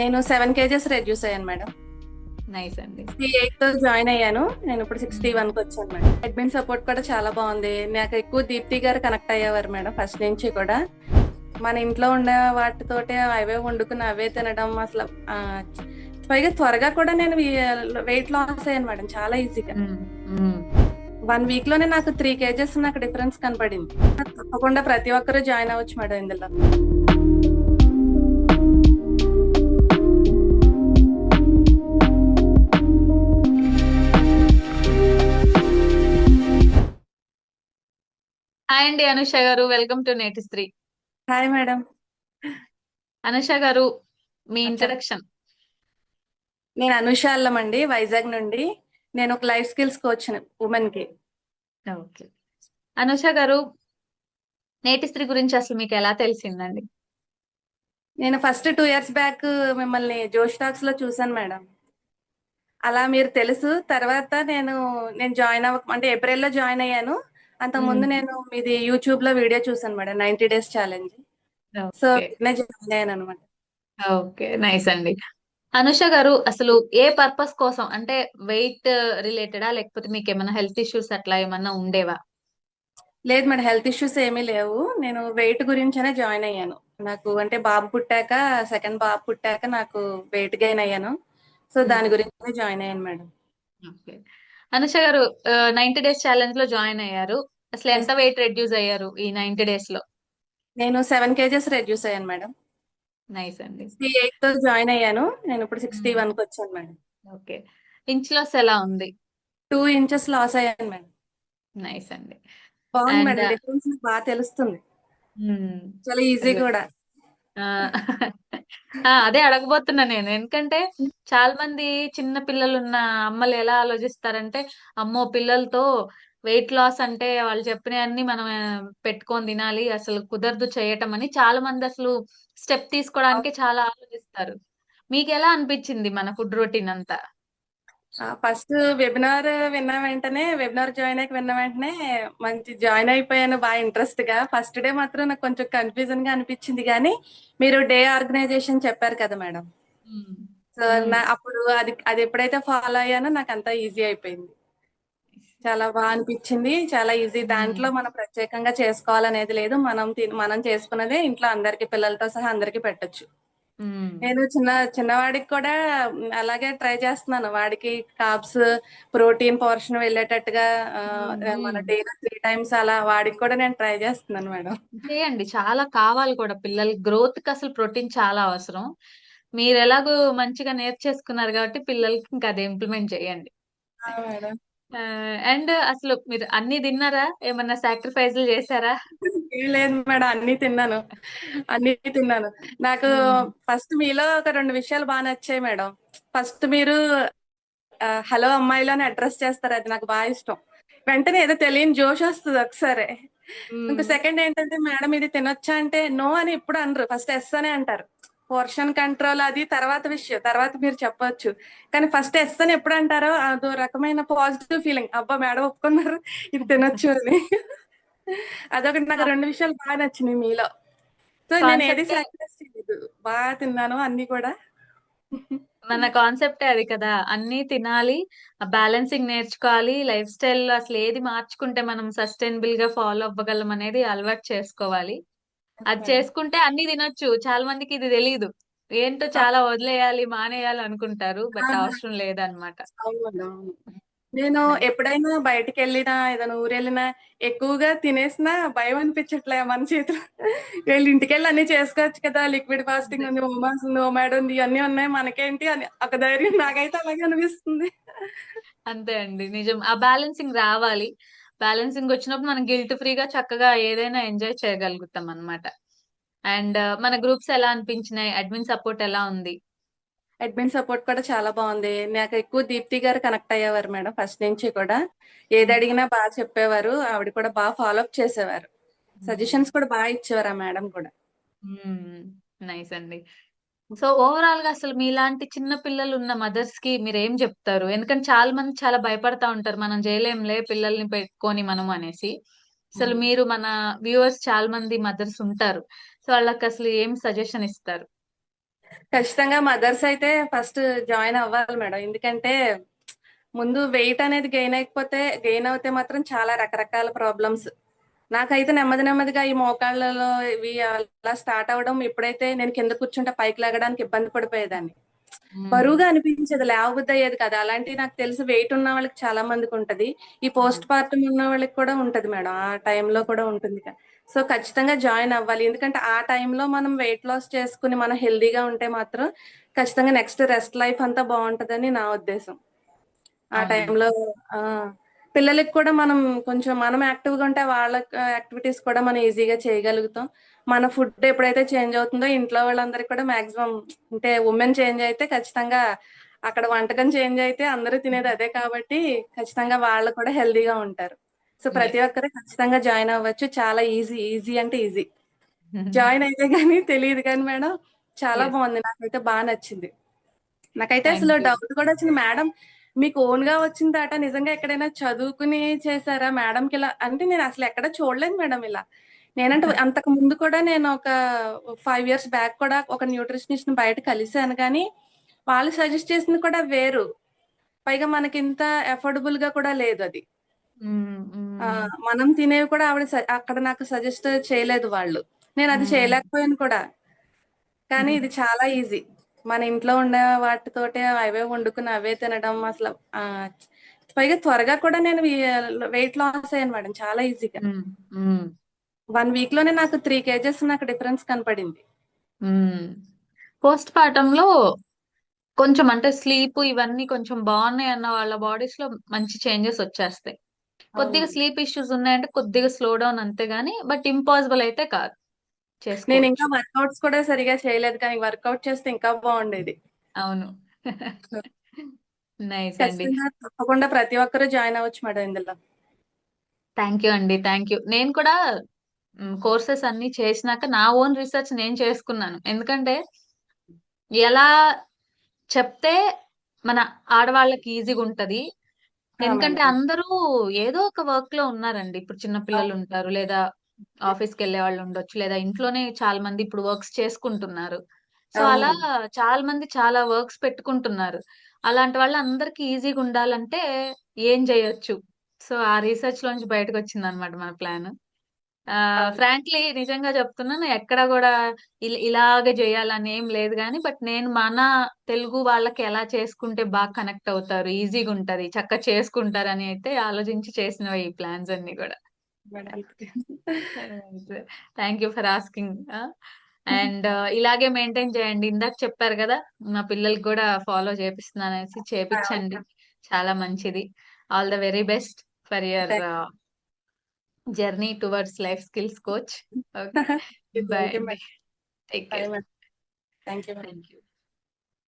నేను seven kgs reduce అయ్యాను madam. Nice అండి. ఎయిట్తో జాయిన్ అయ్యాను. నేను ఇప్పుడు సిక్స్టీ వన్కి వచ్చాను మేడం. అడ్మిన్ సపోర్ట్ కూడా చాలా బాగుంది. నాకు ఎక్కువ దీప్తి గారు కనెక్ట్ అయ్యేవారు మేడం ఫస్ట్ నుంచి కూడా. మన ఇంట్లో ఉండే వాటితోటే అవే వండుకుని అవే తినడం అసలు పైగా త్వరగా కూడా నేను వెయిట్ లాస్ అయ్యాను మేడం చాలా ఈజీగా. వన్ వీక్లోనే నాకు త్రీ కేజెస్ నాకు డిఫరెన్స్ కనపడింది. తప్పకుండా ప్రతి ఒక్కరూ జాయిన్ అవ్వచ్చు మేడం ఇందులో. హాయ్ అండి అనుష గారు. వెల్కమ్ టు నేటి స్త్రీ హాయ్ మేడం. అనుష గారు మీ. ఇంట్రడక్షన్. నేను అనుష అల్లం అండి వైజాగ్ నుండి. నేను ఒక లైఫ్ స్కిల్స్ కోచ్ ఉమెన్కి ఓకే. అనుష గారు నేటి స్త్రీ గురించి అసలు మీకు ఎలా తెలిసిందండి? నేను ఫస్ట్ టూ ఇయర్స్ బ్యాక్ మిమ్మల్ని జోష్ టాక్స్లో చూసాను మేడం. అలా మీరు తెలుసు. తర్వాత నేను నేను జాయిన్ అవ్వ అంటే ఏప్రిల్లో జాయిన్ అయ్యాను. అంత ముందు. నేను మీది యూట్యూబ్లో వీడియో చూసాను madam ninety days challenge. So join అయ్యాను అనమాట ఓకే నైస్ అండి. అనుష గారు అసలు ఏ పర్పస్ కోసం అంటే వెయిట్ రిలేటెడా లేకపోతే మీకు ఏమైనా హెల్త్ ఇష్యూస్ అట్లా ఏమన్నా ఉండేవా? లేదు మేడం హెల్త్ ఇష్యూస్ ఏమీ లేవు. నేను వెయిట్ గురించనే జాయిన్ అయ్యాను. నాకు అంటే బాబు పుట్టాక సెకండ్ బాబు పుట్టాక నాకు వెయిట్ గెయిన్ అయ్యాను. సో దాని గురించి జాయిన్ అయ్యాను మేడం. ఓకే. అనుష గారు నైన్టీ డేస్ ఛాలెంజ్లో జాయిన్ అయ్యారు. అసలు ఎంత వెయిట్ రెడ్యూస్ అయ్యారు ఈ నైన్టీ డేస్లో? నేను సెవెన్ కేజెస్ రెడ్యూస్ అయ్యాను మేడం. నైస్ అండి. సిక్స్టీ ఎయిట్తో జాయిన్ అయ్యాను. నేను ఇప్పుడు సిక్స్టీ వన్కి వచ్చాను మేడం. ఓకే ఇంచ్ లాస్ ఎలా ఉంది? టూ ఇంచెస్ లాస్ అయ్యాను మేడం. నైస్ అండి. బాగుంది మేడం. uh, డిఫరెన్స్ బాగా తెలుస్తుంది. మ్మ్. చాలా ఈజీ. కూడా. అదే అడగబోతున్నా నేను. ఎందుకంటే చాలా మంది చిన్న పిల్లలు ఉన్న అమ్మలు ఎలా ఆలోచిస్తారంటే అమ్మో పిల్లలతో వెయిట్ లాస్ అంటే వాళ్ళు చెప్పినవన్నీ మనం పెట్టుకొని తినాలి అసలు కుదరదు చేయటం అని చాలా మంది అసలు స్టెప్ తీసుకోవడానికి చాలా ఆలోచిస్తారు. మీకు ఎలా అనిపించింది మన ఫుడ్ రొటీన్ అంతా? ఫస్ట్ వెబినార్ విన్న వెంటనే వెబినార్ జాయిన్ అయ్యి విన్న వెంటనే మంచి జాయిన్ అయిపోయాను బాగా ఇంట్రెస్ట్గా ఫస్ట్ డే మాత్రం నాకు కొంచెం కన్ఫ్యూజన్గా అనిపించింది కానీ మీరు డే ఆర్గనైజేషన్ చెప్పారు కదా మేడం. సో అప్పుడు అది అది ఎప్పుడైతే ఫాలో అయ్యానో నాకు అంతా ఈజీ అయిపోయింది. చాలా బాగా అనిపించింది. చాలా ఈజీ. దాంట్లో మనం ప్రత్యేకంగా చేసుకోవాలనేది లేదు. మనం మనం చేసుకున్నదే ఇంట్లో అందరికి పిల్లలతో సహా అందరికి పెట్టొచ్చు. నేను చిన్న చిన్నవాడికి కూడా అలాగే ట్రై చేస్తున్నాను. వాడికి కాప్స్ ప్రోటీన్ పోర్షన్ వెళ్ళేటట్టుగా. మన డైలీ త్రీ టైమ్స్ అలా వాడికి కూడా నేను ట్రై చేస్తున్నాను మేడం. చేయండి. చాలా కావాలి కూడా పిల్లల గ్రోత్కి అసలు ప్రోటీన్ చాలా అవసరం. మీరు ఎలాగో మంచిగా నేర్చేసుకున్నారు కాబట్టి పిల్లలకి ఇంకా అది ఇంప్లిమెంట్ చేయండి. మేడం. అండ్ అసలు మీరు అన్ని తిన్నారా? ఏమన్నా సాక్రిఫైస్లు చేశారా? ఏం లేదు మేడం అన్ని తిన్నాను. అన్ని తిన్నాను. నాకు. ఫస్ట్ మీలో ఒక రెండు విషయాలు బాగా నచ్చాయి మేడం. ఫస్ట్ మీరు హలో అమ్మాయిలో అని అడ్రస్ చేస్తారు. అది నాకు బాగా ఇష్టం. వెంటనే ఏదో తెలియని జోష్ వస్తుంది ఒకసారి. ఇంకో. సెకండ్ ఏంటంటే మేడం ఇది తినొచ్చా అంటే నో అని ఎప్పుడు అనరు. ఫస్ట్ ఎస్ అనే అంటారు. పోర్షన్ కంట్రోల్ అది తర్వాత విషయం తర్వాత మీరు చెప్పొచ్చు. కానీ ఫస్ట్ ఎస్ అని ఎప్పుడు అంటారో అదో రకమైన పాజిటివ్ ఫీలింగ్ అబ్బా మేడం ఒప్పుకున్నారు. ఇది తినొచ్చు అని. అదొకటి నాకు రెండు విషయాలు బాగా నచ్చినాయి మీలో. సో నేను ఏది సాక్రిఫైస్ చేయలేదు. బాగా తిన్నాను అన్ని కూడా. మన కాన్సెప్టే అది కదా. అన్ని తినాలి బ్యాలెన్సింగ్ నేర్చుకోవాలి లైఫ్ స్టైల్ అసలు ఏది మార్చుకుంటే మనం సస్టైనబుల్గా ఫాలో అవ్వగలం అనేది అలవాటు చేసుకోవాలి. అది చేసుకుంటే అన్ని తినొచ్చు. చాలా మందికి ఇది తెలియదు ఏంటో చాలా వదిలేయాలి మానేయాలి అనుకుంటారు. బట్. అవసరం లేదనమాట. నేను ఎప్పుడైనా బయటికి వెళ్ళినా ఏదైనా ఊరు వెళ్ళినా ఎక్కువగా తినేసినా భయం అనిపించట్లే మన చేతిలో. వీళ్ళు ఇంటికి వెళ్ళి అన్ని చేసుకోవచ్చు కదా. లిక్విడ్ ఫాస్టింగ్ ఉంది ఓమాస్ ఉంది ఓమాడ్ ఉంది ఇవన్నీ ఉన్నాయి. మనకేంటి అని ఒక ధైర్యం నాకైతే అలాగే అనిపిస్తుంది. అంతే అండి. నిజం. ఆ బ్యాలెన్సింగ్ రావాలి. బ్యాలెన్సింగ్ వచ్చినప్పుడు మనం గిల్ట్ ఫ్రీగా చక్కగా ఏదైనా ఎంజాయ్ చేయగలుగుతాం అన్నమాట. అండ్ మన గ్రూప్స్ ఎలా అనిపించినాయి? అడ్మిన్ సపోర్ట్ ఎలా ఉంది? అడ్మిన్ సపోర్ట్ కూడా చాలా బాగుంది. నాకు ఎక్కువ దీప్తి గారు కనెక్ట్ అయ్యేవారు మేడం ఫస్ట్ నుంచి కూడా. ఏది అడిగినా బాగా చెప్పేవారు. ఆవిడ కూడా బాగా ఫాలో అప్ చేసేవారు. సజెషన్స్ కూడా బాగా ఇచ్చేవారు ఆ మేడం కూడా. నైస్ అండి. సో ఓవరాల్గా అసలు మీలాంటి చిన్న పిల్లలు ఉన్న మదర్స్కి మీరు ఏం చెప్తారు? ఎందుకంటే చాలా మంది చాలా భయపడతా ఉంటారు. మనం చేయలేంలే పిల్లల్ని పెట్టుకొని మనం అనేసి. అసలు. మీరు మన వ్యూవర్స్ చాలా మంది మదర్స్ ఉంటారు. సో వాళ్ళకి అసలు ఏం సజెషన్ ఇస్తారు? ఖచ్చితంగా మదర్స్ అయితే ఫస్ట్ జాయిన్ అవ్వాలి మేడం. ఎందుకంటే ముందు వెయిట్ అనేది గెయిన్ అయిపోతే గెయిన్ అవుతే మాత్రం చాలా రకరకాల ప్రాబ్లమ్స్ నాకైతే నెమ్మది నెమ్మదిగా ఈ మోకాళ్ళలో ఇవి అలా స్టార్ట్ అవ్వడం ఎప్పుడైతే నేను కింద కూర్చుంటే పైకి లాగడానికి ఇబ్బంది పడిపోయేదాన్ని. బరువుగా అనిపించేది లేవబుద్ధి అయ్యేది కదా. అలాంటి నాకు తెలిసి వెయిట్ ఉన్న వాళ్ళకి చాలా మందికి ఉంటది. ఈ పోస్ట్ పార్టం ఉన్న వాళ్ళకి కూడా ఉంటది మేడం. ఆ టైంలో కూడా ఉంటుంది. సో ఖచ్చితంగా జాయిన్ అవ్వాలి. ఎందుకంటే ఆ టైంలో మనం వెయిట్ లాస్ చేసుకుని మనం హెల్దీగా ఉంటే మాత్రం ఖచ్చితంగా నెక్స్ట్ రెస్ట్ లైఫ్ అంతా బాగుంటదని నా ఉద్దేశం. ఆ. టైంలో ఆ. పిల్లలకి కూడా మనం కొంచెం మనం యాక్టివ్గా ఉంటే వాళ్ళ యాక్టివిటీస్ కూడా మనం ఈజీగా చేయగలుగుతాం. మన ఫుడ్ ఎప్పుడైతే చేంజ్ అవుతుందో ఇంట్లో వాళ్ళందరికీ కూడా మాక్సిమం అంటే ఉమెన్ చేంజ్ అయితే ఖచ్చితంగా అక్కడ వంటకం చేంజ్ అయితే అందరూ తినేది అదే కాబట్టి ఖచ్చితంగా వాళ్ళు కూడా హెల్దీగా ఉంటారు. సో ప్రతి ఒక్కరు ఖచ్చితంగా జాయిన్ అవ్వచ్చు. చాలా ఈజీ ఈజీ అంటే ఈజీ జాయిన్ అయితే కానీ తెలియదు కానీ మేడం చాలా. బాగుంది. నాకైతే బాగా నచ్చింది. నాకైతే అసలు. డౌట్ కూడా వచ్చింది. మేడం మీకు ఓన్గా వచ్చిందట నిజంగా ఎక్కడైనా చదువుకుని చేశారా మేడం కి ఇలా? అంటే నేను అసలు ఎక్కడ చూడలేదు మేడం ఇలా. నేనంటే అంతకు ముందు కూడా నేను ఒక ఫైవ్ ఇయర్స్ బ్యాక్ కూడా ఒక న్యూట్రిషనిస్ట్ బయట కలిశాను. కానీ వాళ్ళు సజెస్ట్ చేసింది కూడా వేరు. పైగా మనకి ఇంత అఫోర్డబుల్గా కూడా లేదు అది. మనం తినేవి కూడా ఆవిడ అక్కడ నాకు సజెస్ట్ చేయలేదు వాళ్ళు. నేను అది. చేయలేకపోయాను కూడా. కానీ ఇది చాలా ఈజీ. మన ఇంట్లో ఉండే వాటితోటే అవే వండుకుని అవే తినడం అసలు పైగా త్వరగా కూడా నేను వెయిట్ లాస్ అయ్యాను మేడం చాలా ఈజీగా. వన్ వీక్లోనే నాకు త్రీ కేజెస్ నాకు డిఫరెన్స్ కనపడింది. పోస్ట్ పార్టం లో కొంచెం అంటే స్లీప్ ఇవన్నీ కొంచెం బాగున్నాయి అన్న వాళ్ళ బాడీస్లో మంచి చేంజెస్ వచ్చేస్తాయి. కొద్దిగా. స్లీప్ ఇష్యూస్ ఉన్నాయంటే కొద్దిగా స్లో డౌన్ అంతే గానీ బట్ ఇంపాసిబుల్ అయితే కాదు. నేను ఇంకా వర్కౌట్స్ కూడా సరిగా చేయలేదు కానీ వర్కౌట్ చేస్తే ఇంకా బాగుండేది. అవును. నైస్ అండి. తప్పకుండా ప్రతి ఒక్కరూ జాయిన్ అవ్వచ్చు మేడం ఇందులో. థ్యాంక్ యూ అండి థ్యాంక్ యూ నేను కూడా కోర్సెస్ అన్ని చేసినాక నా ఓన్ రీసెర్చ్ నేను చేసుకున్నాను. ఎందుకంటే ఎలా చెప్తే మన ఆడవాళ్ళకి ఈజీగా ఉంటది. ఎందుకంటే. అందరూ ఏదో ఒక వర్క్లో ఉన్నారండి. ఇప్పుడు చిన్న పిల్లలు ఉంటారు లేదా ఆఫీస్కి వెళ్ళే వాళ్ళు ఉండొచ్చు లేదా ఇంట్లోనే చాలా మంది ఇప్పుడు వర్క్స్ చేసుకుంటున్నారు సో. అలా చాలా మంది చాలా వర్క్స్ పెట్టుకుంటున్నారు అలాంటి వాళ్ళు అందరికి ఈజీగా ఉండాలంటే ఏం చేయొచ్చు సో ఆ రీసెర్చ్ లోంచి బయటకు వచ్చింది అనమాట మన ప్లాన్. ఫ్రాంక్లీ నిజంగా చెప్తున్నాను ఎక్కడ కూడా ఇల- ఇలాగే చేయాలని ఏం లేదు కానీ బట్ నేను మన తెలుగు వాళ్ళకి ఎలా చేసుకుంటే బాగా కనెక్ట్ అవుతారు ఈజీగా ఉంటది చక్కగా చేసుకుంటారు అని అయితే ఆలోచించి చేసినవి ఈ ప్లాన్స్ అన్ని కూడా. Thank you for asking and ఇలాగే మెయింటైన్ చేయండి. ఇందాక చెప్పారు కదా మా పిల్లలకి కూడా ఫాలో చేపిస్తున్నాను అనేసి చేపించండి చాలా మంచిది. All the very best for your journey towards life skills coach okay madam. Take care you, madam. Thank you